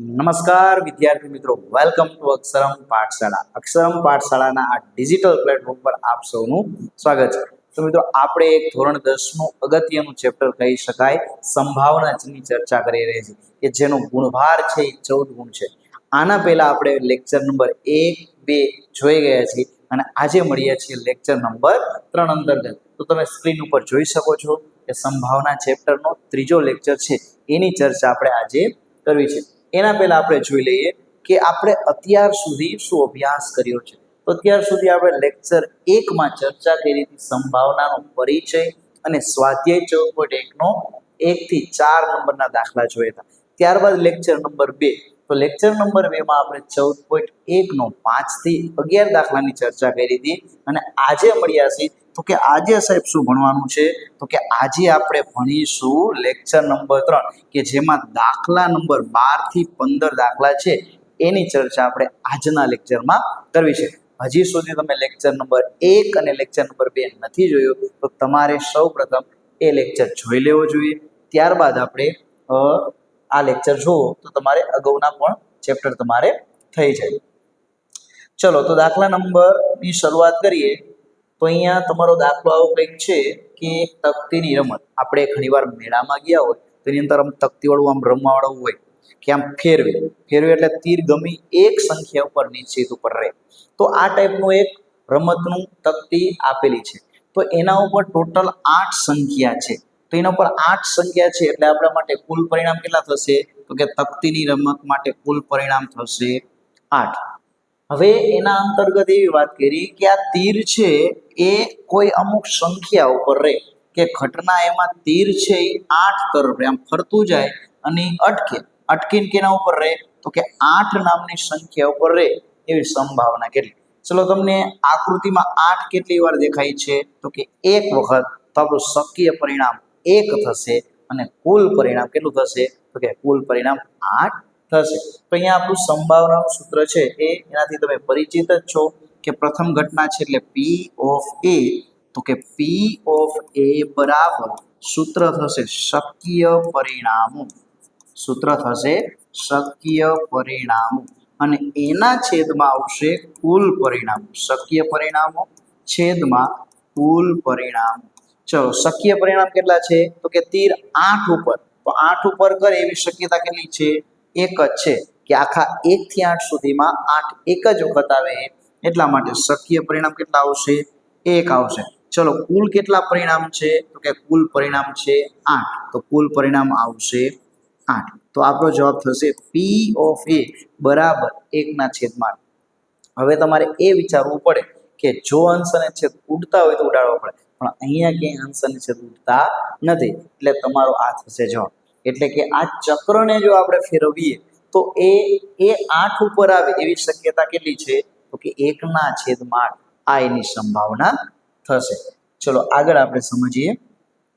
નમસ્કાર વિદ્યાર્થી મિત્રો. Welcome to અક્ષરમ પાઠશાળા. અક્ષરમ પાઠશાળાના આ ડિજિટલ પ્લેટફોર્મ પર આપ સૌનું સ્વાગત છે. તો મિત્રો, આપણે એક ધોરણ દસનું અગત્યનું ચેપ્ટર કહી શકાય. સંભાવનાની ચર્ચા કરી રહી છે કે જેનો ગુણભાર છે એ ચૌદ ગુણ છે. આના પહેલા આપણે લેક્ચર નંબર એક, બે જોઈ ગયા છીએ અને આજે મળીએ છીએ લેક્ચર નંબર ત્રણ અંતર્ગત. તો તમે સ્ક્રીન ઉપર જોઈ શકો છો કે સંભાવના ચેપ્ટરનો ત્રીજો લેક્ચર છે. એની ચર્ચા આપણે આજે કરવી છે. એના પહેલા આપણે જોઈ લઈએ કે આપણે અત્યાર સુધી શું અભ્યાસ કર્યો છે. તો અત્યાર સુધી આપણે લેક્ચર એકમાં ચર્ચા કરી હતી સંભાવનાનો પરિચય અને સ્વાધ્યાય ચૌદ પોઈન્ટ એકનો એકથી ચાર નંબરના દાખલા જોયા હતા. ત્યારબાદ લેક્ચર નંબર બે. તો લેક્ચર નંબર બેમાં આપણે ચૌદ પોઈન્ટ એકનો પાંચથી અગિયાર દાખલાની ચર્ચા કરી હતી અને આજે મળ્યા છીએ તો કે આજે સાહેબ શું ભણવાનું છે? તો કે આજે આપણે ભણીશું લેક્ચર નંબર ત્રણ, કે જેમાં દાખલા નંબર બારથી પંદર દાખલા છે, એની ચર્ચા આપણે આજના લેક્ચરમાં કરવી છે. હજી સુધી તમે લેક્ચર નંબર એક અને લેક્ચર નંબર બે નથી જોયો, તો તમારે સૌ પ્રથમ એ લેક્ચર જોઈ લેવો જોઈએ. ત્યારબાદ આપણે આ લેક્ચર જુઓ, તો તમારે અગાઉના પણ ચેપ્ટર તમારે થઈ જાય. ચલો, તો દાખલા નંબરની શરૂઆત કરીએ. તો અહીંયા તમારો દાખલો આવો કંઈક છે કે તકતીની રમત. આપણે ઘણીવાર મેળામાં ગયા હોય, તો એની અંદર આમ તકતીવાળું આમ રમવાવાળું હોય કે આમ ફેરવે. ફેરવે એટલે તીર ગમી એક સંખ્યા ઉપર નિશ્ચિત ઉપર રહે. તો આ ટાઈપનું એક રમતનું તકતી આપેલી છે. તો એના ઉપર ટોટલ આઠ સંખ્યા છે. તો એના ઉપર આઠ સંખ્યા છે એટલે આપણા માટે કુલ પરિણામ કેટલા થશે? તો કે તકતીની રમત માટે કુલ પરિણામ થશે આઠ. હવે એના અંતર્ગત એવી વાત કરી કે આ તીર છે એ કોઈ અમુક સંખ્યા ઉપર રહે. કે ઘટના એમાં તીર છે એ આઠ તરફ આમ ફરતું જાય અને અટકે. અટકીને કેના ઉપર રહે? તો કે આઠ નામની સંખ્યા ઉપર રહે એવી સંભાવના કેટલી? ચલો તમને આકૃતિમાં આઠ કેટલી વાર દેખાય છે? તો કે એક વખત તો આપણું શક્ય પરિણામ એક થશે અને કુલ પરિણામ કેટલું થશે? તો કે કુલ પરિણામ આઠ થશે. તો અહીંયા આપણું સંભાવનાનું સૂત્ર છે એ એનાથી તમે પરિચિત જ છો કે પ્રથમ ઘટના છે એટલે પી ઓફ એ તો કે પી ઓફ એ બરાબર સૂત્ર થશે શક્ય પરિણામો. સૂત્ર થશે શક્ય પરિણામો. અને એના છેદમાં આવશે કુલ પરિણામો. શક્ય પરિણામો છેદમાં કુલ પરિણામો. ચલો, શક્ય પરિણામ કેટલા છે? તો કે તીર આઠ ઉપર. તો આઠ ઉપર કરે, એવી શક્યતા કેટલી છે? એક જ છે કે આખા એકથી આઠ સુધીમાં આઠ એક જ વખત આવે એટલા માટે શક્ય પરિણામ કેટલા આવશે? એક આવશે. ચલો, કુલ કેટલા પરિણામ છે? તો કે કુલ પરિણામ છે આઠ. તો કુલ પરિણામ આવશે આઠ. તો આપણો જવાબ થશે પી ઓફ એ બરાબર એકના છેદમાં હવે તમારે એ વિચારવું પડે કે જો અંશ અને છેદ ઉડતા હોય તો ઉડાડવા પડે. પણ અહીંયા ક્યાંય અંશ અને છેદ ઉડતા નથી. એટલે તમારો આ થશે જવાબ. એટલે કે આ ચક્રને જો આપણે ફેરવીએ, તો એ એ આઠ ઉપર આવે એવી શક્યતા કેટલી છે? તો કે એકના છેદમાં આ એની સંભાવના થશે. ચલો, આગળ આપણે સમજીએ.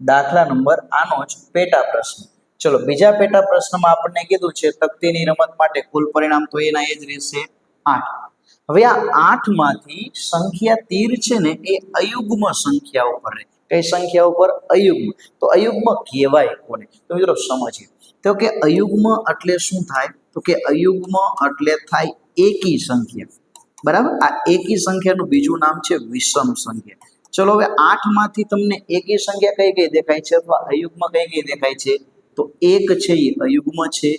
દાખલા નંબર, આનો જ પેટા પ્રશ્ન. ચલો, બીજા પેટા પ્રશ્નમાં આપણને કીધું છે, તકતીની રમત માટે કુલ પરિણામ તો એના એ જ રહેશે આઠ. હવે આ આઠમાંથી સંખ્યા તીર છે ને, એ અયુગ્મ સંખ્યા ઉપર રહે. કઈ સંખ્યા ઉપર? અયુગ્મ. તો અયુગ્મ કહેવાય કોને? તો મિત્રો સમજીએ. તો કે અયુગ્મ એટલે શું થાય? તો કે અયુગ્મ એટલે થાય એકી સંખ્યા. બરાબર? આ એકી સંખ્યાનું બીજું નામ છે વિષમ સંખ્યા. ચલો હવે આઠમાંથી તમને એકી સંખ્યા કઈ કઈ દેખાય છે અથવા અયુગ્મ કઈ કઈ દેખાય છે? તો એક છે એ અયુગ્મ છે,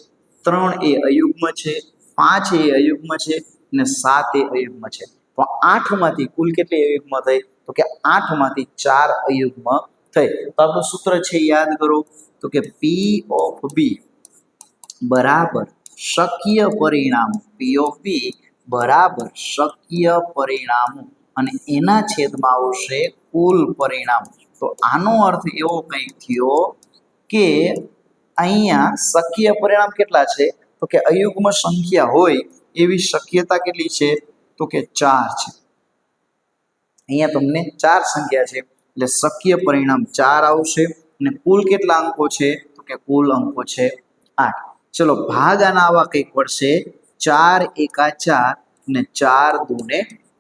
ત્રણ એ અયુગ્મ છે, પાંચ એ અયુગ્મ છે અને સાત એ અયુગ્મ છે. તો આઠમાંથી કુલ કેટલી અયુગ્મ થઈ? તો કે આઠમાંથી ચાર અયુગ્મ થઈ. તો આપણું સૂત્ર છે, યાદ કરો. તો કે પી ઓફ બી બરાબર શક્ય પરિણામો. પી ઓફ બી બરાબર શક્ય પરિણામો. અને એના છેદમાં આવશે કુલ પરિણામ. તો આનો અર્થ એવો કંઈક થયો કે અહીંયા શક્ય પરિણામ કેટલા છે? તો કે અયુગ્મ સંખ્યા હોય એવી શક્યતા કેટલી છે? તો કે ચાર છે. અહીંયા તમને ચાર સંખ્યા છે. એટલે શક્ય પરિણામ ચાર આવશે અને કુલ કેટલા અંકો છે? તો કે કુલ અંકો છે આઠ. ચલો ભાગ આના આવા કંઈક પડશે ચાર એકા ચાર ને ચાર દુને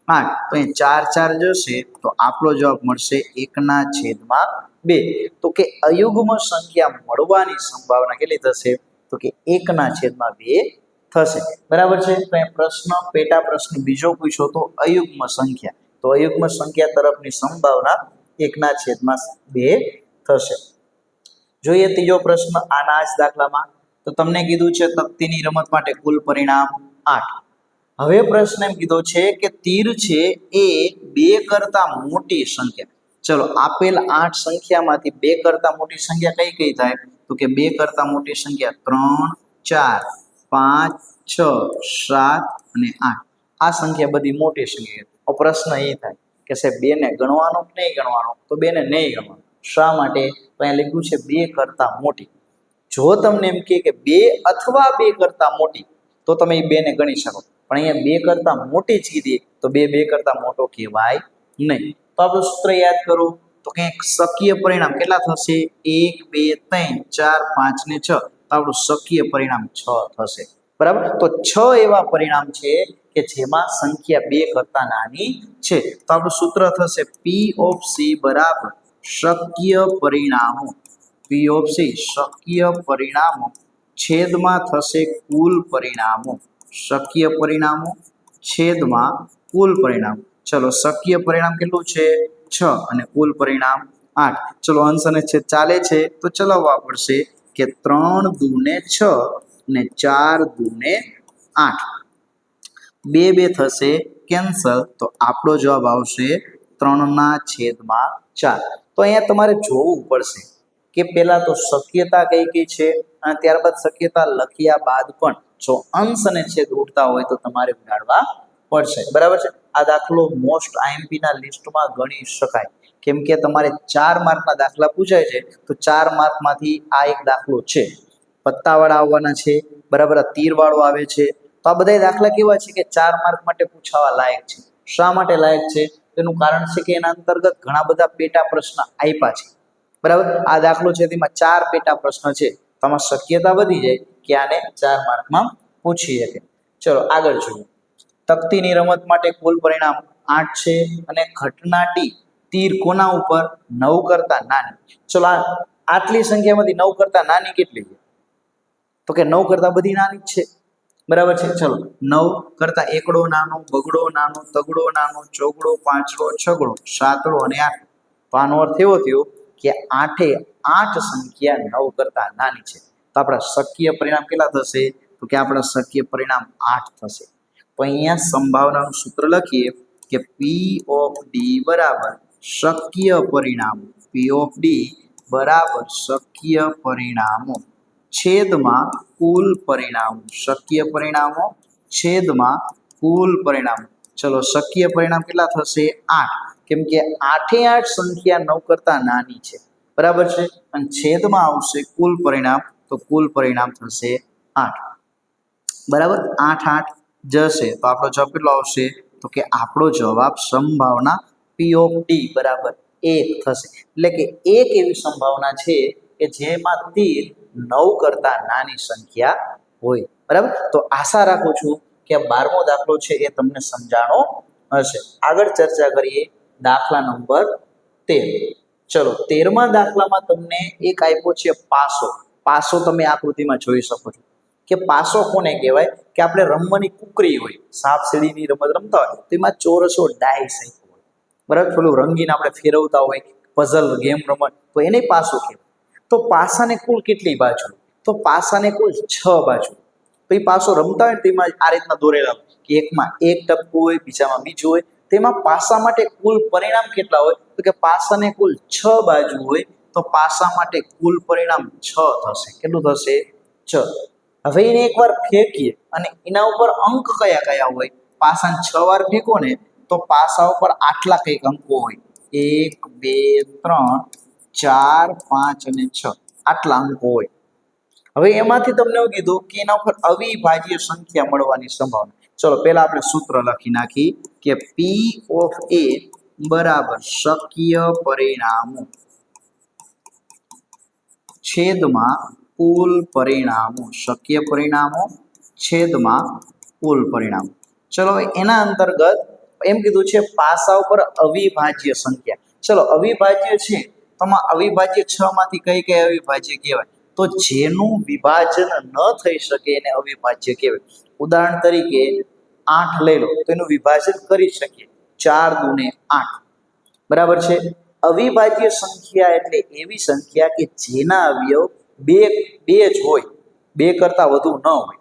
આઠ. તો અહીં ચાર ચાર જશે. તો આપણો જવાબ મળશે એકના છેદમાં બે. તો કે અયુગ્મ સંખ્યા મળવાની સંભાવના કેટલી થશે? તો કે એકના છેદમાં બે થશે. બરાબર છે? તો પ્રશ્ન, પેટા પ્રશ્ન બીજો પૂછ્યો તો અયુગ્મ સંખ્યા. તો અયુગ્મ સંખ્યા તરફની સંભાવના એકના છેદમાં બે થશે. જોઈએ ત્રીજો પ્રશ્ન આના જ દાખલામાં. તો તમને કીધું છે તકતીની રમત માટે કુલ પરિણામ આઠ. હવે પ્રશ્ન એમ કીધો છે કે તીર છે એ બે કરતા મોટી સંખ્યા. ચલો, આપેલ આઠ સંખ્યામાંથી બે કરતા મોટી સંખ્યા કઈ કઈ થાય? તો કે બે કરતા મોટી સંખ્યા ત્રણ, ચાર, પાંચ, છ, સાત અને આઠ. આ સંખ્યા બધી મોટી સંખ્યા. પ્રશ્ન એ થાય કે સાહેબ બે ને ગણવાનો નહીં ગણવાનો? તો બે ને નહીં ગણવાનો. શા માટે? તો અહીંયા લખ્યું છે બે કરતા મોટી. જો તમને એમ કે બે અથવા બે કરતા મોટી, તો તમે એ બેને ગણી શકો. પણ અહીંયા બે કરતાં મોટી જ કીધી, તો બે બે કરતાં મોટો કહેવાય નહીં. તો આપણું સૂત્ર યાદ કરો. તો કંઈક શક્ય પરિણામ કેટલા થશે? એક, બે, ત્રણ, ચાર, પાંચ ને છ. તો આપણું શક્ય પરિણામ છ થશે. બરાબર? તો છ એવા પરિણામ છે કે જેમાં સંખ્યા બે કરતા નાની છે. તો આપણું સૂત્ર થશે પી ઓફ સી બરાબર શક્ય પરિણામો. પી ઓફ સી શક્ય પરિણામો. છેદમાં થશે કુલ પરિણામો. શક્ય પરિણામો. છેદમાં કુલ પરિણામ. ચલો શક્ય પરિણામ કેટલું છે? છ અને કુલ પરિણામ આઠ. ચલો અંશ અને છેદ ચાલે છે. તો ચલાવવા પડશે કે ત્રણ દૂને છ ને ચાર દૂને આઠ. બે બે થશે કેન્સલ તો આપણો જવાબ આવશે ત્રણના છેદમાં ચાર. તો અહીંયા તમારે જોવું પડશે કે પહેલાં તો શક્યતા કઈ કઈ છે અને ત્યારબાદ શક્યતા લખ્યા બાદ પણ જો અંશ અને છેદ ઉડતા હોય તો તમારે ઉડાડવા પડશે. બરાબર છે? આ દાખલો મોસ્ટ આઈએમપી ના લિસ્ટમાં ગણી શકાય. કેમ કે તમારે ચાર માર્કના દાખલા પૂછાય છે, તો ચાર માર્કમાંથી આ એક દાખલો છે. પત્તાવાળા આવવાના છે, બરાબર? તીરવાળો આવે છે તો આ બધા દાખલા કેવા છે કે ચાર માર્ક માટે પૂછાવા લાયક છે. શા માટે લાયક છે? તેનું કારણ છે કે એના અંતર્ગત ઘણા બધા પેટા પ્રશ્ન આપ્યા છે. બરાબર? આ દાખલો છે તેમાં ચાર પેટા પ્રશ્ન છે. તમારી શક્યતા વધી જાય કે આને ચાર માર્કમાં પૂછી શકે. ચલો, આગળ જોઈએ. તકતીની રમત માટે કુલ પરિણામ આઠ છે અને ઘટનાટી તીર કોના ઉપર? નવ કરતા નાની. ચલો, આ આટલી સંખ્યામાંથી નવ કરતા નાની કેટલી છે? તો કે નવ કરતા બધી નાની જ છે. બરાબર છે? ચલો. નવ કરતા એકડો નાનો, બગડો નાનો, તગડો નાનો, ચોગડો, પાંચડો, છગડો, સાતડો અને આઠ. પાનો અર્થ એવો થયો કે આઠે આઠ સંખ્યા નવ કરતા નાની છે. તો આપણા શક્ય પરિણામ કેટલા થશે? તો કે આપણા શક્ય પરિણામ આઠ થશે. અહીંયા સંભાવનાનું સૂત્ર લખીએ કે પી ઓફ ડી બરાબર શક્ય પરિણામો. પી ઓફ ડી બરાબર શક્ય પરિણામો. છેદમાં કુલ પરિણામો. શક્ય પરિણામો? છેદમાં કુલ પરિણામો. ચલો, શક્ય પરિણામ કેટલા થશે? આઠ. કેમ કે આઠે આઠ સંખ્યા નવ કરતા નાની છે. બરાબર છે? અને છેદમાં આવશે કુલ પરિણામ, તો કુલ પરિણામ થશે આઠ. બરાબર? આઠ આઠ જશે. તો આપણો જવાબ કેટલો આવશે? તો કે આપણો જવાબ સંભાવના પી ઓફ બરાબર? એક થશે. એટલે કે એક એવી સંભાવના છે કે જેમાં તીર નવ કરતાં નાની સંખ્યા હોય. બરાબર? તો આશા રાખું છું કે બારમો દાખલો છે એ તમને સમજાણો હશે. આગળ ચર્ચા કરીએ દાખલા નંબર તેર. ચલો, તેરમા દાખલામાં તમને એક આપ્યો છે પાસો. પાસો તમે આકૃતિમાં જોઈ શકો છો કે પાસો કોને કહેવાય? કે આપણે રમવાની કુકરી હોય, સાપ સીડીની રમત રમતા હોય, તો એમાં ચોરસો ડાયસ આપ્યો હોય. બરાબર? પેલું રંગીન આપણે ફેરવતા હોય પઝલ ગેમ રમત, તો એને પાસો કહેવાય. તો પાસાને કુલ કેટલી બાજુ? તો પાસાને કુલ છ બાજુ. પછી પાસો રમતા હોય તેમાં આ રીતના દોરેલા કે એકમાં એક ટપકું હોય, બીજામાં બીજું હોય. તેમાં પાસા માટે કુલ પરિણામ કેટલા હોય? તો કે પાસાને કુલ છ બાજુ હોય, તો પાસા માટે કુલ પરિણામ છ થશે. કેટલું થશે? છ. હવે એને એકવાર ફેંકીએ અને એના ઉપર અંક કયા કયા હોય? પાસાને છ વાર ફેંકો ને, તો પાસા ઉપર આટલા કંઈક અંકો હોય. એક, બે, ત્રણ ચાર, પાંચ અને છ. આટલા અંકો હોય. હવે એમાંથી તમને એવું કીધું કે એના ઉપર અવિભાજ્ય સંખ્યા મળવાની સંભાવના. ચલો, પહેલા આપણે સૂત્ર લખી નાખી કે પી ઓફ એ બરાબર શક્ય પરિણામો. છેદમાં કુલ પરિણામો. શક્ય પરિણામો, છેદમાં કુલ પરિણામો. ચલો, એના અંતર્ગત એમ કીધું છે પાસા ઉપર અવિભાજ્ય સંખ્યા. ચલો, અવિભાજ્ય છે તો અવિભાજ્ય છ માંથી કઈ કઈ અવિભાજ્ય કહેવાય? તો જેનું વિભાજન ન થઈ શકે એને અવિભાજ્ય કહેવાય. ઉદાહરણ તરીકે આઠ લઈ લો, તો એનું વિભાજન કરી શકીએ. ચાર દુને આઠ. બરાબર છે? અવિભાજ્ય સંખ્યા એટલે એવી સંખ્યા કે જેના અવયવ બે બે જ હોય. બે કરતાં વધુ ન હોય.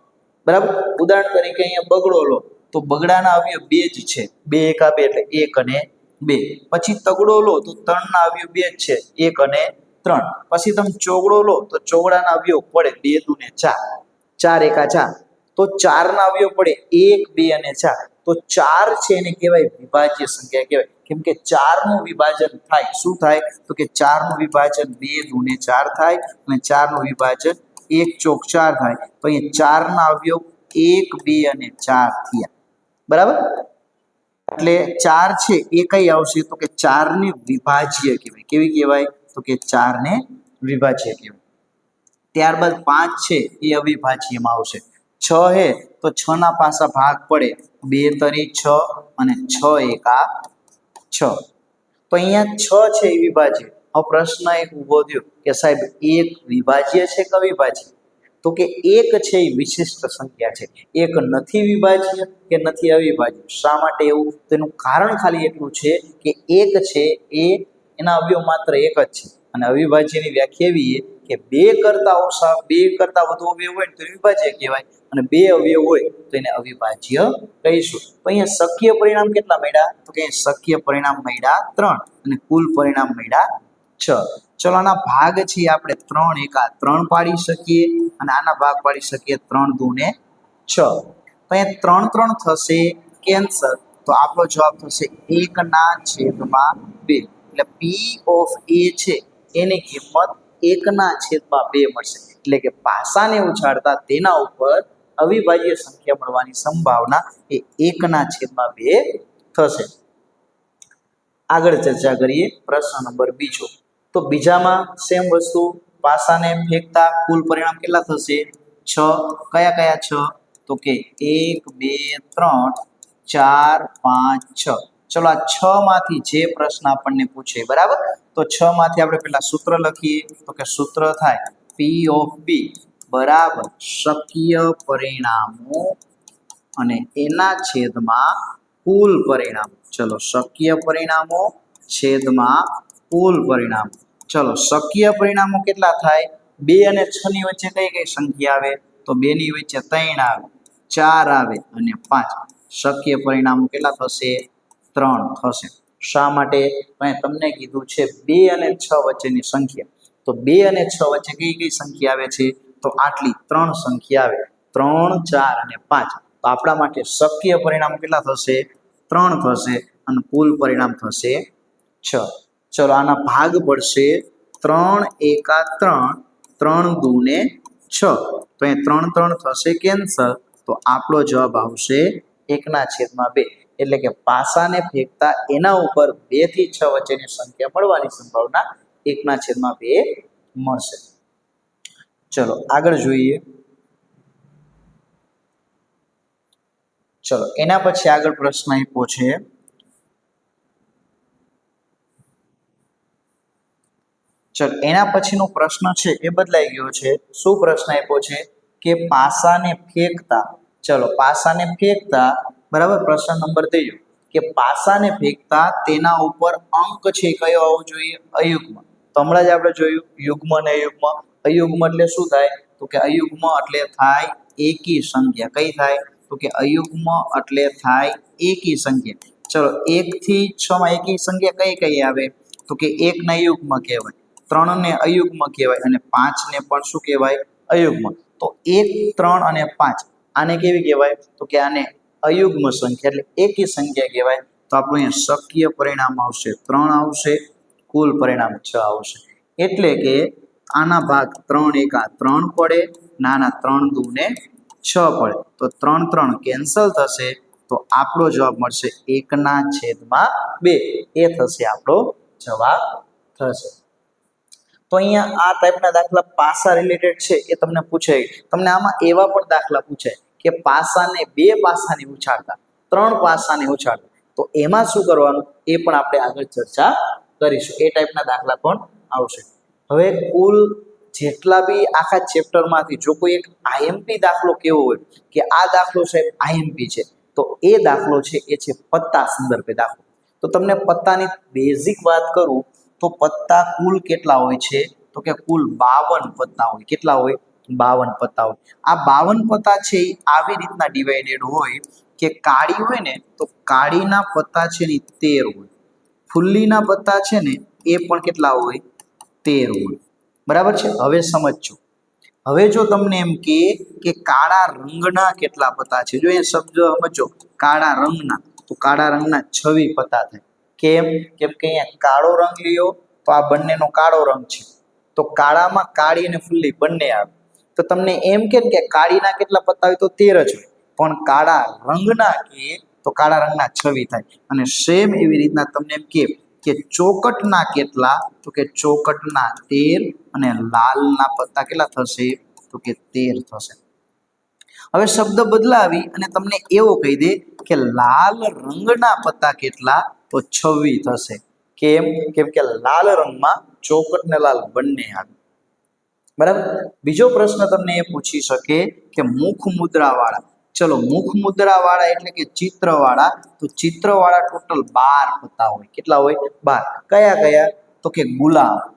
બરાબર? ઉદાહરણ તરીકે અહીંયા બગડો લો, તો બગડાના અવયવ બે જ છે. બે એકા બે એટલે એક અને બે. પછી તગડો લો તો ત્રણના અવયવ બે જ છે. એક અને ત્રણ. પછી તમે ચોગડો લો તો ચોગડાના અવયવ પડે બે દુને ચાર. ચાર એકા ચાર. તો ચારના અવયવ પડે એક, બે અને ચાર. તો ચાર છે એને કહેવાય વિભાજ્ય સંખ્યા. કહેવાય. કેમ કે ચારનું વિભાજન થાય. શું થાય? તો કે ચારનું વિભાજન બે દુને ચાર થાય અને ચારનું વિભાજન એક ચોક ચાર થાય. તો અહીંયા ચારના અવયવ એક, બે અને ચાર થયા. બરાબર? એટલે ચાર છે એ કઈ આવશે? તો કે ચારને વિભાજ્ય કહેવાય. કેવી કહેવાય? તો કે ચારને વિભાજ્ય કહેવાય. ત્યારબાદ પાંચ છે એ અવિભાજ્યમાં આવશે. છ હે તો છ ના પાસા ભાગ પડે. બે તરી છ અને છ એકા છ. તો અહીંયા છ છે એ વિભાજ્ય. હવે પ્રશ્ન એક ઊભો થયો કે સાહેબ, એક વિભાજ્ય છે કે અવિભાજ્ય? તો કે એક છે એ વિશિષ્ટ સંખ્યા છે. એક નથી વિભાજ્ય કે નથી અવિભાજ્ય. શા માટે એવું? તેનું કારણ ખાલી એટલું છે કે એક છે એ એના અવયવ માત્ર એક જ છે. અને અવિભાજ્યની વ્યાખ્યા એવી કે બે કરતા ઓછા, બે કરતા વધુ અવયવ હોય તો વિભાજ્ય કહેવાય. અને બે અવયવ હોય તો એને અવિભાજ્ય કહીશું. તો અહીંયા શક્ય પરિણામ કેટલા મળ્યા? તો કે શક્ય પરિણામ મળ્યા ત્રણ. અને કુલ પરિણામ મળ્યા છ. ચલો, આના ભાગ છે આપણે ત્રણ એકા ત્રણ પાડી શકીએ અને આના ભાગ પાડી શકીએ ત્રણ દુને છ. તો અહીંયા ત્રણ ત્રણ થશે કેન્સર તો આપણો જવાબ થશે એકના છેદમાં બે. એટલે પી ઓફ એ છે, એની કિંમત એકના છેદમાં બે મળશે. એટલે કે પાસાને ઉછાળતા તેના ઉપર અવિભાજ્ય સંખ્યા મળવાની સંભાવના એ એકના છેદમાં બે થશે. આગળ ચર્ચા કરીએ પ્રશ્ન નંબર બીજો. તો બીજામાં સેમ વસ્તુ, પાસાને ફેંકતા કુલ પરિણામ કેટલા થશે? છ. કયા કયા છ? તો કે એક, બે, ત્રણ, ચાર, પાંચ, છ. ચલો આ છ માંથી જે પ્રશ્ન આપણને પૂછે, બરાબર? તો છ માંથી આપણે પેલા સૂત્ર લખીએ. તો કે સૂત્ર થાય પી ઓફ બી બરાબર શક્ય પરિણામો અને એના છેદમાં કુલ પરિણામ. ચલો શક્ય પરિણામો છેદમાં કુલ પરિણામ. ચલો, શક્ય પરિણામો કેટલા થાય? બે અને છ ની વચ્ચે કઈ કઈ સંખ્યા આવે? તો બે ની વચ્ચે ત્રણ આવે. ચાર આવે અને પાંચ શક્ય પરિણામો કેટલા થશે? ત્રણ થશે. શા માટે? મેં તમને કીધું છે બે અને છ વચ્ચેની સંખ્યા. તો બે અને છ વચ્ચે કઈ કઈ સંખ્યા આવે છે? તો આટલી ત્રણ સંખ્યા આવે. ત્રણ, ચાર અને પાંચ. તો આપણા માટે શક્ય પરિણામ કેટલા થશે? ત્રણ થશે અને કુલ પરિણામ થશે છ. ચલો આના ભાગ પડશે ત્રણ એકા ત્રણ ત્રણ દુને છ. તો એ ત્રણ ત્રણ થશે કેન્સલ. તો આપણો જવાબ આવશે એકના છેદમાં બે. એટલે કે પાસાને ફેંકતા એના ઉપર બેથી છ વચ્ચેની સંખ્યા મળવાની સંભાવના એકના છેદમાં બે મળશે. ચલો, આગળ જોઈએ. ચલો, એના પછી આગળ પ્રશ્ન આપ્યો છે. ચલો, એના પછીનો પ્રશ્ન છે, એ બદલાઈ ગયો છે. શું પ્રશ્ન આપ્યો છે? કે પાસાને ફેંકતા, ચલો, પાસાને ફેંકતા, બરાબર, પ્રશ્ન નંબર ત્રીજો કે પાસાને ફેંકતા તેના ઉપર અંક છે, કયો આવવો જોઈએ? અયુગ્મ. તો હમણાં જ આપણે જોયું, યુગ્મ અને અયુગ્મ. અયુગ્મ એટલે શું થાય? તો કે અયુગ્મ એટલે થાય એકી સંખ્યા. કઈ થાય? તો કે અયુગ્મ એટલે થાય એકી સંખ્યા. ચલો એક થી છ માં એકી સંખ્યા કઈ કઈ આવે? તો કે એક ના યુગ્મ કહેવાય. ત્રણ ને અયુગ્મ કહેવાય અને પાંચને પણ શું કહેવાય? અયુગ્મ. તો એક, ત્રણ અને પાંચ, આને કેવી કહેવાય? તો કે આને અયુગ્મ સંખ્યા, એટલે એકી સંખ્યા કહેવાય. તો આપણું અહીંયા શક્ય પરિણામ આવશે. ત્રણ આવશે, કુલ પરિણામ છ આવશે. એટલે કે આના ભાગ ત્રણ એકા ત્રણ પડે, નાના ત્રણ દુને છ પડે. તો ત્રણ ત્રણ કેન્સલ થશે, તો આપણો જવાબ મળશે એકના છેદમાં બે. એ થશે આપણો જવાબ થશે. તો અહીંયા આ ટાઈપના દાખલા પાસા રિલેટેડ છે એ તમને પૂછાય. તમને આમાં એવા પણ દાખલા પૂછાય કે પાસાને બે પાસાને ઉછાળતા, ત્રણ પાસાને ઉછાળતા. તો એમાં શું કરવાનું? એ પણ આપણે આગળ ચર્ચા કરીશું. એ ટાઈપના દાખલા પણ આવશે. હવે કુલ જેટલા બી આખા ચેપ્ટરમાંથી જો કોઈ એક આઈએમપી દાખલો કેવો હોય કે આ દાખલો સાહેબ આઈએમપી છે, તો એ દાખલો છે એ છે પત્તા સંદર્ભે દાખલો. તો તમને પત્તાની બેઝિક વાત કરું તો પત્તા કુલ કેટલા હોય છે? તો કે કુલ બાવન પત્તા હોય. કેટલા હોય? બાવન પત્તા હોય. આ બાવન પત્તા છે એ આવી રીતના ડિવાઇડેડ હોય કે કાળી હોય ને, તો કાળીના પત્તા છે ને તેર હોય. ફુલ્લીના પત્તા છે ને, એ પણ કેટલા હોય? તેર હોય. બરાબર છે? હવે સમજજો. હવે જો તમને એમ કે કે કાળા રંગના કેટલા પત્તા છે? જો એ શબ્દ સમજો કાળા રંગના. તો કાળા રંગના છવી પત્તા થાય. કેમ? કેમ કે અહીંયા કાળો રંગ લ્યો તો આ બંનેનો કાળો રંગ છે. તો કાળામાં કાળી અને ફુલ્લી બંને આવે. તો તમને એમ કે કે કાળીના કેટલા પત્તા હોય તો તેર જ હોય. પણ કાળા રંગના કે તો કાળા રંગના છવી થાય. અને સેમ એવી રીતના તમને એમ કે કે ચોકટના કેટલા? તો કે ચોકટના તેર અને લાલના પત્તા કેટલા થશે? તો કે તેર થશે. હવે શબ્દ બદલાવી અને તમને એવો કહી દે કે લાલ રંગના પત્તા કેટલા? તો છવ્વી થશે. કેમ? કેમ કે લાલ રંગમાં ચોકટ ને લાલ બંને આવે બરાબર? બીજો પ્રશ્ન તમને એ પૂછી શકે કે મુખ મુદ્રા વાળા ચલો મુખ મુદ્રા વાળા એટલે કે ચિત્ર વાળા તો ચિત્ર વાળા ટોટલ બાર પત્તા હોય. કેટલા હોય? બાર. કયા કયા? તો કે ગુલાબ.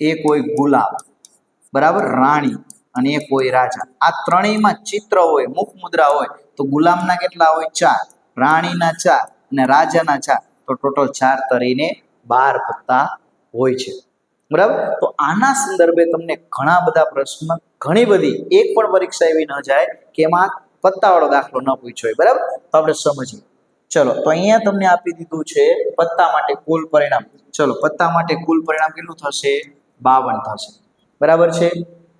એક હોય ગુલાબ. બરાબર? રાણી અને એક હોય રાજા. આ ત્રણેયમાં ચિત્ર હોય, મુખ મુદ્રા હોય, તો ગુલામના કેટલા હોય? ચાર. રાણીના ચાર અને રાજાના ચાર. તો ટોટલ ચાર તરીને બાર પત્તા હોય છે. બરાબર? તો આના સંદર્ભે તમને ઘણા બધા પ્રશ્ન, ઘણી બધી, એક પણ પરીક્ષા એવી ન જાય કે એમાં પત્તાવાળો દાખલો ન પૂછ્યો હોય. બરાબર? તો આપણે સમજીએ. ચલો, તો અહીંયા તમને આપી દીધું છે પત્તા માટે કુલ પરિણામ. ચલો, પત્તા માટે કુલ પરિણામ કેટલું થશે? બાવન થશે. બરાબર છે?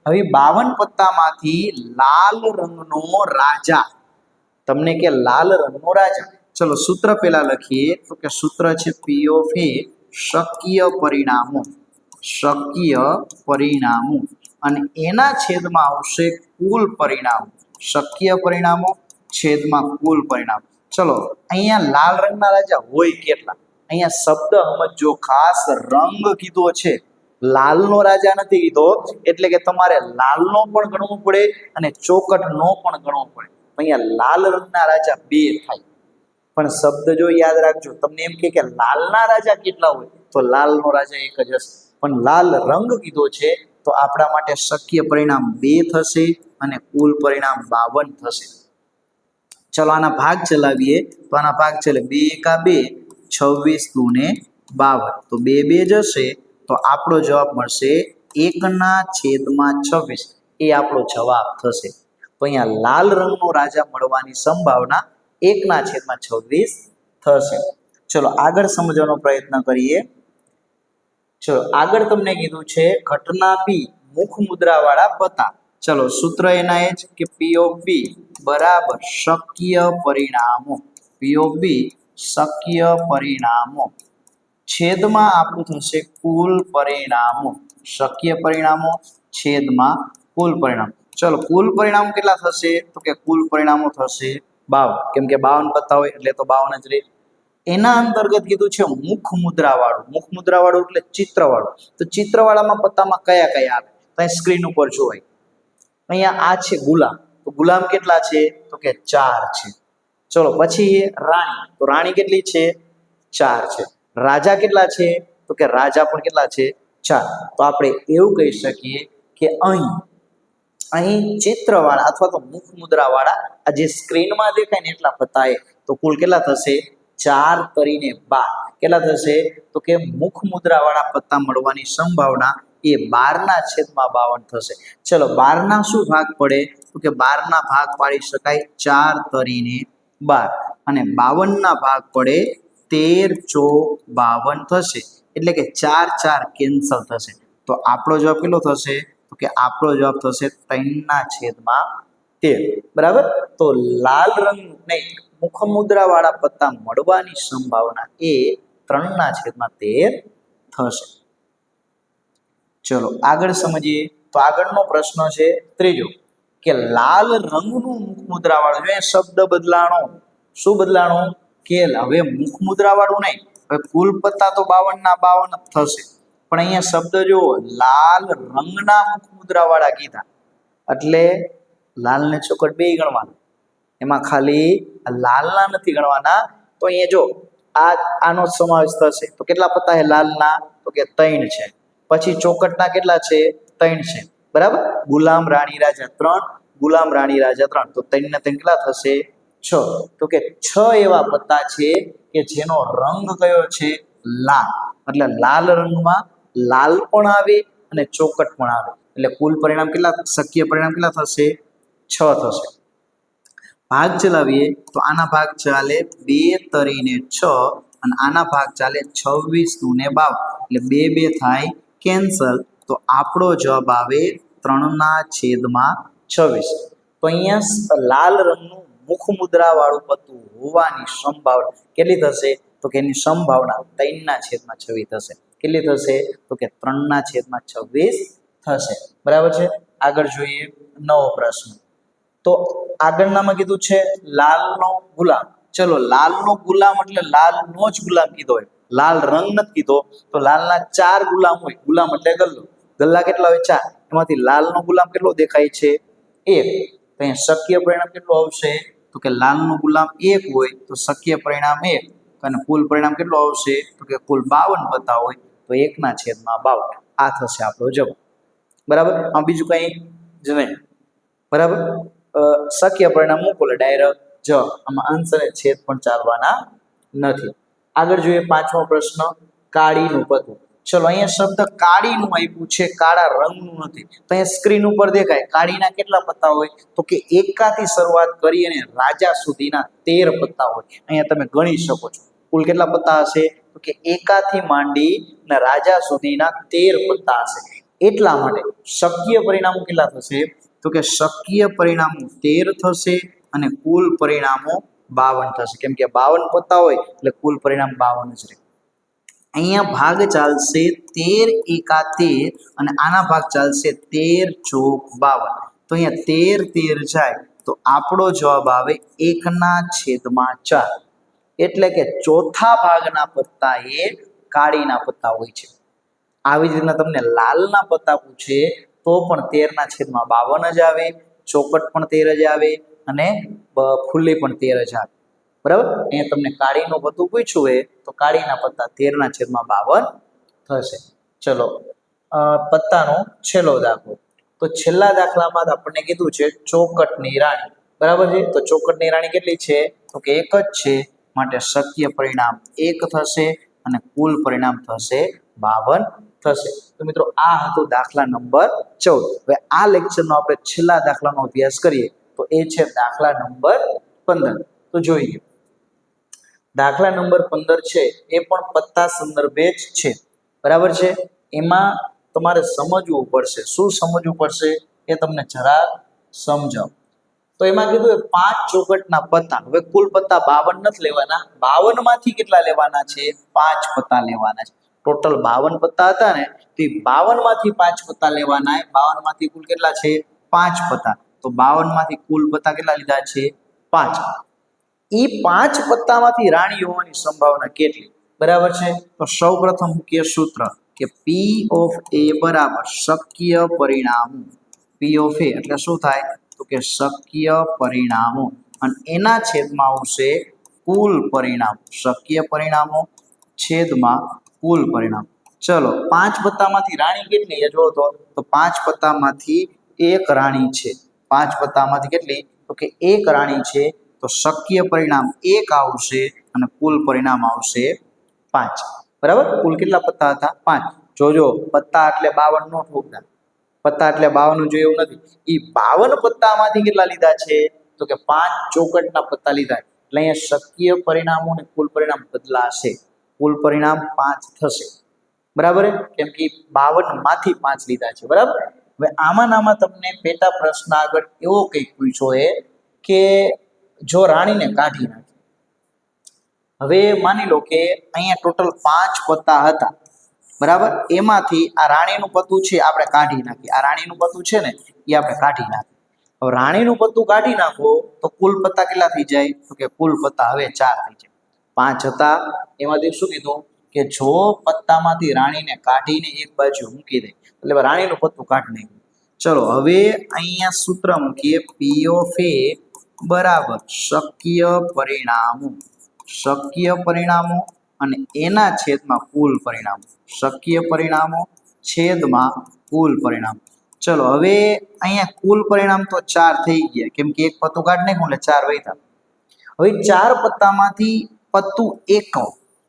હવે બાવન પત્તામાંથી લાલ રંગનો રાજા. તમને કે લાલ રંગનો રાજા? ચલો સૂત્ર પહેલા લખીએ તો કે સૂત્ર છે પી ઓફ એ શક્ય પરિણામો. શક્ય પરિણામો. અને એના છેદમાં આવશે કુલ પરિણામો. શક્ય પરિણામો, છેદમાં કુલ પરિણામ. ચલો, અહીંયા લાલ રંગના રાજા હોય કેટલા? અહીંયા શબ્દ સમજો ખાસ રંગ કીધો છે, લાલનો રાજા નથી કીધો, એટલે કે તમારે લાલનો પણ ગણવું પડે અને ચોકટનો પણ ગણવો પડે. અહીંયા લાલ રંગના રાજા બે થાય. પણ શબ્દ જો યાદ રાખજો, તમને એમ કે લાલના રાજા કેટલા હોય? તો લાલનો રાજા એક જ હશે. પણ લાલ રંગ કીધો છે, તો આપણા માટે શક્ય પરિણામ બે થશે અને કુલ પરિણામ બાવન થશે. ચલો આના ભાગ ચલાવીએ. તો આના ભાગ ચલે બે એકા બે, છવ્વીસ દુને બાવન. તો બે બે જશે તો આપણો જવાબ મળશે એકના છેદમાં છવ્વીસ. એ આપણો જવાબ થશે. તો અહીંયા લાલ રંગનો રાજા મળવાની સંભાવના એકના છેદમાં છવ્વીસ થશે. ચલો, આગળ સમજવાનો પ્રયત્ન કરીએ. ચલો, આગળ તમને કીધું છે ઘટના પી મુખ મુદ્રા વાળા પતા. ચલો, સૂત્ર એના એ જ કે પી બરાબર શક્ય પરિણામો. પી ઓફ શક્ય પરિણામો. છેદમાં આપણું થશે કુલ પરિણામો. શક્ય પરિણામો, છેદમાં કુલ પરિણામ. ચલો, કુલ પરિણામો કેટલા થશે? તો કે કુલ પરિણામો થશે બાવન. કેમ કે બાવન પત્તા હોય એટલે તો બાવન જ રહે. એના અંતર્ગત કીધું છે મુખ મુદ્રા વાળું મુખ મુદ્રા વાળું એટલે ચિત્ર વાળું તો ચિત્ર વાળામાં પત્તામાં કયા કયા આવે? તો સ્ક્રીન ઉપર જોવાય અહીંયા આ છે ગુલામ. તો ગુલામ કેટલા છે? તો કે ચાર છે. ચલો પછી રાણી. તો રાણી કેટલી છે? ચાર છે. રાજા કેટલા છે? તો કે રાજા પણ કેટલા છે? ચાર. તો આપણે એવું કહી શકીએ કે અહીં અહીં ચિત્રવાળા અથવા તો મુખ મુદ્રાવાળા આ જે સ્ક્રીનમાં દેખાય ને એટલા પતાએ તો કુલ કેટલા થશે? ચાર કરીને બાર. કેટલા થશે? તો કે મુખ મુદ્રાવાળા પત્તા મળવાની સંભાવના એ બારના છેદમાં બાવન થશે. ચલો, બારના શું ભાગ પડે? તો કે બારના ભાગ પાડી શકાય ચાર તરીને બાર. અને બાવનના ભાગ પડે તેર ચો બાવન થશે. એટલે કે ચાર ચાર કેન્સલ થશે. તો આપણો જવાબ કેટલો થશે? કે આપણો જવાબ થશે ત્રણના છેદમાં તેર. બરાબર? તો લાલ રંગ નહીં મુખમુદ્રા વાળા પત્તા મળવાની સંભાવના એ ત્રણના છેદમાં તેર થશે. ચલો, આગળ સમજીએ. તો આગળનો પ્રશ્ન છે ત્રીજો, કે લાલ રંગનું મુખમુદ્રા વાળું જો શબ્દ બદલાણો. શું બદલાણો? કે હવે મુખમુદ્રા વાળું નહીં, હવે કુલ પત્તા તો બાવન ના બાવન જ થશે. પણ અહીંયા શબ્દ જો લાલ રંગના મુખ મુદ્રાવાળા કીધા એટલે લાલ ને ચોકટ બે ગણવાના. એમાં ખાલી લાલના નથી ગણવાના. તો અહીંયા જો, આ આનો સમાવેશ થશે. તો કેટલા પત્તા છે લાલના? તો કે ત્રણ છે. પછી ચોકટના કેટલા છે? ત્રણ છે. બરાબર? ગુલામ રાણી રાજા ત્રણ, ગુલામ રાણી રાજા ત્રણ. તો ત્રણ ને ત્રણ કેટલા થશે? છ. તો કે છ એવા પત્તા છે કે જેનો રંગ કયો છે? લાલ. એટલે લાલ રંગમાં લાલ પણ આવે અને ચોકટ પણ આવે. એટલે કુલ પરિણામ કેટલા શક્ય પરિણામ કેટલા થશે? છ થશે. ભાગ ચલાવીએ તો આના ભાગ ચાલે બે તરીને છ અને આના ભાગ ચાલે છવ્વીસનું બાવ એટલે બે બે થાય કેન્સલ. તો આપણો જવાબ આવે ત્રણના છેદમાં છવ્વીસ. તો અહીંયા લાલ રંગનું મુખ મુદ્રા વાળું પત્તું હોવાની સંભાવના કેટલી થશે? તો કે એની સંભાવના ત્રણના છેદમાં છવ્વીસ થશે. કેટલી થશે? તો કે ત્રણના છેદમાં છવ્વીસ થશે. બરાબર છે? આગળ જોઈએ નવો પ્રશ્ન. તો આગળનામાં કીધું છે લાલનો ગુલામ. ચલો, લાલનો ગુલામ એટલે લાલનો જ ગુલામ કીધો હોય. લાલ રંગ નથી કીધો. તો લાલના ચાર ગુલામ હોય. ગુલામ એટલે ગલ્લો. ગલ્લા કેટલા હોય? ચાર. એમાંથી લાલનો ગુલામ કેટલો દેખાય છે? એક. તો અહીંયા શક્ય પરિણામ કેટલું આવશે? તો કે લાલનો ગુલામ એક હોય, તો શક્ય પરિણામ એક. અને કુલ પરિણામ કેટલું આવશે? તો કે કુલ બાવન પત્તા હોય. તો એકના છેદમાં અબાઉટ આ થશે આપણો જવાબ. બરાબર? આ બીજું કંઈ જ નહીં. બરાબર? શક્ય પરિણામ મૂકો એટલે ડાયરેક્ટ જ. આમાં અંશ અને છેદ પણ ચાલવાના નથી. આગળ જોઈએ પાંચમો પ્રશ્ન, કાળીનું પતું ચલો, અહીંયા શબ્દ કાળીનું આપ્યું છે, કાળા રંગનું નથી. તો અહીંયા સ્ક્રીન ઉપર દેખાય, કાળીના કેટલા પત્તા હોય? તો કે એકાથી શરૂઆત કરી અને રાજા સુધીના તેર પત્તા હોય. અહીંયા તમે ગણી શકો છો. કુલ કેટલા પત્તા હશે? તો કે એકાથી માંડી ને રાજા સુધીના તેર પત્તા હશે. એટલા માટે શક્ય પરિણામો કેટલા થશે? તો કે શક્ય પરિણામો તેર થશે અને કુલ પરિણામો બાવન થશે. કેમ કે બાવન પત્તા હોય એટલે કુલ પરિણામ બાવન જ રહે. અહીંયા ભાગ ચાલશે તેર એકા તેર અને આના ભાગ ચાલશે તેર ચોક બાવન. તો અહીંયા તેર તેર જાય તો આપણો જવાબ આવે એકના છેદમાં ચાર. એટલે કે ચોથા ભાગના પત્તા એ કાળીના પત્તા હોય છે. આવી જ રીતના તમને લાલના પત્તા પૂછે તો પણ તેરના છેદમાં બાવન જ આવે, ચોકટ પણ તેર જ આવે અને ખુલ્લી પણ તેર જ આવે. બરાબર? અહીંયા તમને કાળીનું પત્તું પૂછ્યું હોય તો કાળીના પત્તા તેરના છેદમાં બાવન થશે. ચલો પત્તાનો છેલ્લો દાખલો. તો છેલ્લા દાખલામાં આપણને કીધું છે ચોકટની રાણી. બરાબર છે? તો ચોકટની રાણી કેટલી છે? તો કે એક જ છે. માટે શક્ય પરિણામ એક થશે અને કુલ પરિણામ થશે બાવન થશે. તો મિત્રો, આ હતો દાખલા નંબર ચૌદ. હવે આ લેક્ચરનો આપણે છેલ્લા દાખલાનો અભ્યાસ કરીએ તો એ છે દાખલા નંબર પંદર. તો જોઈએ. દાખલા નંબર પંદર છે, એ પણ પત્તા સંદર્ભે જ છે. બરાબર છે? એમાં તમારે સમજવું પડશે. શું સમજવું પડશે? એ તમને જરા સમજાવ. તો એમાં કીધું પાંચ ચોકટના પત્તા. હવે કુલ પત્તા બાવન નથી લેવાના. બાવનમાંથી કેટલા લેવાના છે? પાંચ પત્તા લેવાના છે. ટોટલ બાવન પત્તા હતા ને, તો બાવનમાંથી પાંચ પત્તા લેવાના બાવનમાંથી કુલ કેટલા છે? પાંચ પત્તા. તો બાવનમાંથી કુલ પત્તા કેટલા લીધા છે? પાંચ. એ પાંચ પત્તામાંથી રાણી હોવાની સંભાવના કેટલી? બરાબર છે? તો સૌ પ્રથમ મુખ્ય સૂત્ર કે પી ઓફ એ બરાબર શક્ય પરિણામો. પી ઓફ એ એટલે શું થાય? તો કે શક્ય પરિણામો. અને એના છેદમાં આવશે કુલ પરિણામ. શક્ય પરિણામો છેદમાં કુલ પરિણામ. ચલો, પાંચ પત્તામાંથી રાણી કેટલી એ જો તો તો પાંચ પત્તામાંથી એક રાણી છે. પાંચ પત્તામાંથી કેટલી? તો કે એક રાણી છે. તો શક્ય પરિણામ એક આવશે અને કુલ પરિણામ આવશે પાંચ. બરાબર? કુલ કેટલા પત્તા હતા? પાંચ. જોજો, પત્તા એટલે બાવન નો ઠોકતા. પત્તા એટલે બાવન જોઈએ એવું નથી. એ બાવન પત્તામાંથી કેટલા લીધા છે? તો કે પાંચ ચોકટના પત્તા લીધા એટલે અહીંયા શક્ય પરિણામો અને કુલ પરિણામ બદલાશે. કુલ પરિણામ પાંચ થશે. બરાબર કેમ કે બાવનમાંથી પાંચ લીધા છે. બરાબર? હવે આમાં ને આમાં તમને પેટા પ્રશ્ન આગળ એવો કંઈક પૂછ્યો એ કે જો રાણીને કાઢી નાખે. હવે માની લો કે અહીંયા ટોટલ પાંચ પત્તા હતા. બરાબર? એમાંથી આ રાણીનું પત્તું છે આપણે કાઢી નાખીએ. આ રાણીનું પત્તું છે ને, એ આપણે કાઢી નાખીએ. હવે રાણીનું પત્તું કાઢી નાખો તો કુલ પત્તા કેટલા થઈ જાય? તો કે કુલ પત્તા હવે ચાર થઈ જાય. પાંચ હતા. એમાંથી શું કીધું? કે જો પત્તામાંથી રાણીને કાઢીને એક બાજુ મૂકી દે. એટલે રાણીનું પત્તું કાઢી નાખ્યું. ચલો, હવે અહીંયા સૂત્ર મૂકીએ. પી એ બરાબર. શક્ય પરિણામો. શક્ય પરિણામો. અને એના છેદમાં કુલ પરિણામો. શક્ય પરિણામો, છેદમાં કુલ પરિણામ. ચલો, હવે અહીંયા કુલ પરિણામ તો ચાર થઈ ગયા. કેમ કે એક પત્તું કાઢ નાખ્યું એટલે ચાર વૈતા હવે ચાર પત્તામાંથી પત્તું એક.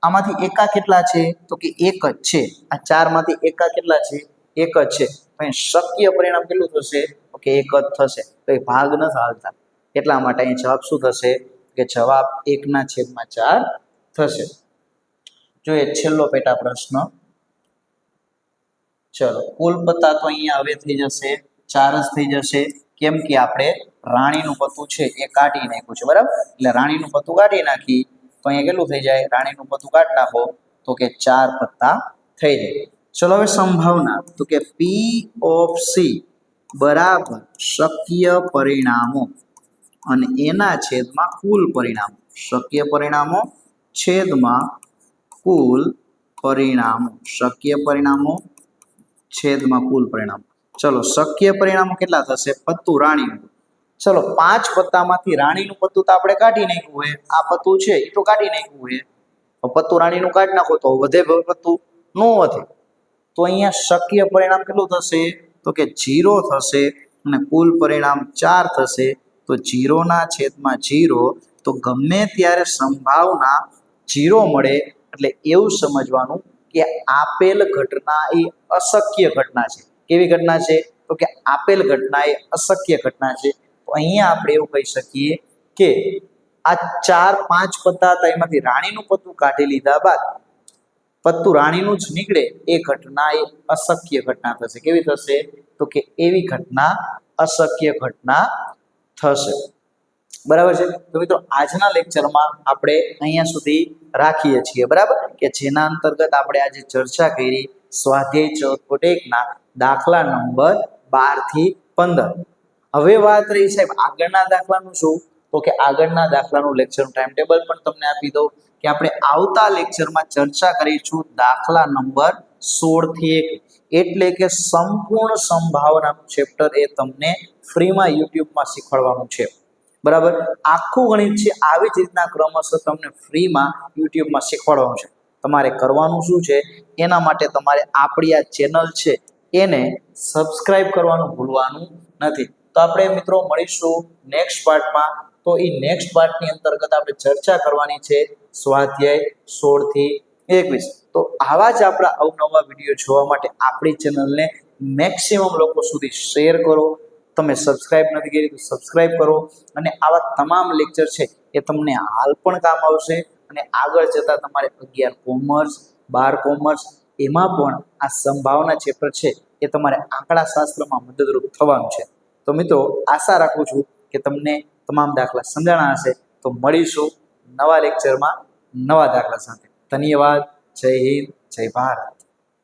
આમાંથી એકા કેટલા છે? તો કે એક જ છે. આ ચારમાંથી એકા કેટલા છે? એક જ છે. અહીં શક્ય પરિણામ કેટલું થશે? તો કે એક જ થશે. તો એ ભાગ ન હાલતા. એટલા માટે અહીં જવાબ શું થશે? કે જવાબ એકના છેદમાં ચાર થશે. જોઈએ છેલ્લો પેટા પ્રશ્ન. ચલો, કુલ પત્તા તો અહીંયા હવે થઈ જશે, ચાર જ થઈ જશે. કેમ કે આપણે રાણીનું પત્તું છે એ કાઢી નાખ્યું છે, બરાબર? એટલે રાણીનું પત્તું કાઢી નાખી, તો અહીંયા કેટલું થઈ જાય? રાણીનું પત્તું કાઢી નાખો, તો કે ચાર પત્તા થઈ જાય. ચલો હવે સંભાવના, તો કે પી ઓફ સી બરાબર શક્ય પરિણામો અને એના છેદમાં કુલ પરિણામો. શક્ય પરિણામો છેદમાં કુલ પરિણામો, શક્ય પરિણામો, છેદમાં કુલ પરિણામ. ચલો, શક્ય પરિણામો કેટલા થશે? પત્તું રાણીનું. ચલો, પાંચ પત્તામાંથી રાણીનું પત્તું તો આપણે કાઢી નાખ્યું હોય. આ પત્તું છે એ તો કાઢી નાખ્યું હોય. પત્તું રાણીનું કાઢી નાખો તો વધે પત્તું ન વધે. તો અહીંયા શક્ય પરિણામ કેટલું થશે? તો કે જીરો થશે અને કુલ પરિણામ ચાર થશે. તો જીરોના છેદમાં જીરો, તો ગમે ત્યારે સંભાવના જીરો મળે એટલે એવું સમજવાનું કે આપેલ ઘટના એ અશક્ય ઘટના છે. કેવી ઘટના છે? તો કે આપેલ ઘટના એ અશક્ય ઘટના છે. તો અહીંયા આપણે એવું કહી શકીએ કે આ ચાર પાંચ પત્તા હતા એમાંથી રાણીનું પત્તું કાઢી લીધા બાદ પત્તું રાણીનું જ નીકળે, એ ઘટના એ અશક્ય ઘટના થશે. કેવી થશે? તો કે એવી ઘટના અશક્ય ઘટના થશે. બરાબર છે? તો મિત્રો, આજના લેક્ચરમાં આપણે અહીંયા સુધી રાખીએ છીએ, બરાબર? કે જેના અંતર્ગત આપણે આજે ચર્ચા કરી સ્વાધ્યાય ચૌદ એકના દાખલા નંબર બારથી પંદર. હવે વાત રહી સાહેબ, આગળના દાખલાનું શું? તો કે આગળના દાખલાનું લેક્ચરનું ટાઈમ ટેબલ પણ તમને આપી દઉં કે આપણે આવતા લેક્ચરમાં ચર્ચા કરીશું દાખલા નંબર સોળથી એક. એટલે કે સંપૂર્ણ સંભાવનાનું ચેપ્ટર એ તમને ફ્રીમાં યુટ્યુબમાં શીખવાડવાનું છે. બરાબર? આખું ગણિત છે આવી જ રીતના ક્રમશઃ તમને ફ્રીમાં યુટ્યુબમાં શીખવાડવાનું છે. તમારે કરવાનું શું છે? એના માટે તમારે આપણી આ ચેનલ છે એને સબસ્ક્રાઇબ કરવાનું ભૂલવાનું નથી. તો આપણે મિત્રો મળીશું નેક્સ્ટ પાર્ટમાં. તો એ નેક્સ્ટ પાર્ટની અંતર્ગત આપણે ચર્ચા કરવાની છે સ્વાધ્યાય સોળથી એકવીસ. તો આવા જ આપણા અવનવા વીડિયો જોવા માટે આપણી ચેનલને મેક્સિમમ લોકો સુધી શેર કરો. તમે સબસ્ક્રાઈબ નથી કરી તો સબસ્ક્રાઈબ કરો. અને આવા તમામ લેક્ચર છે એ તમને હાલ પણ કામ આવશે. અને આગળ જતાં તમારે અગિયાર કોમર્સ બાર કોમર્સ એમાં પણ આ સંભાવના ચેપ્ટર છે એ તમારે આંકડા શાસ્ત્રમાં મદદરૂપ થવાનું છે. તો મિત્રો, આશા રાખું છું કે તમને તમામ દાખલા સમજાણા હશે. તો મળીશું નવા લેક્ચરમાં નવા દાખલા સાથે. ધન્યવાદ. જય હિન્દ. જય ભારત.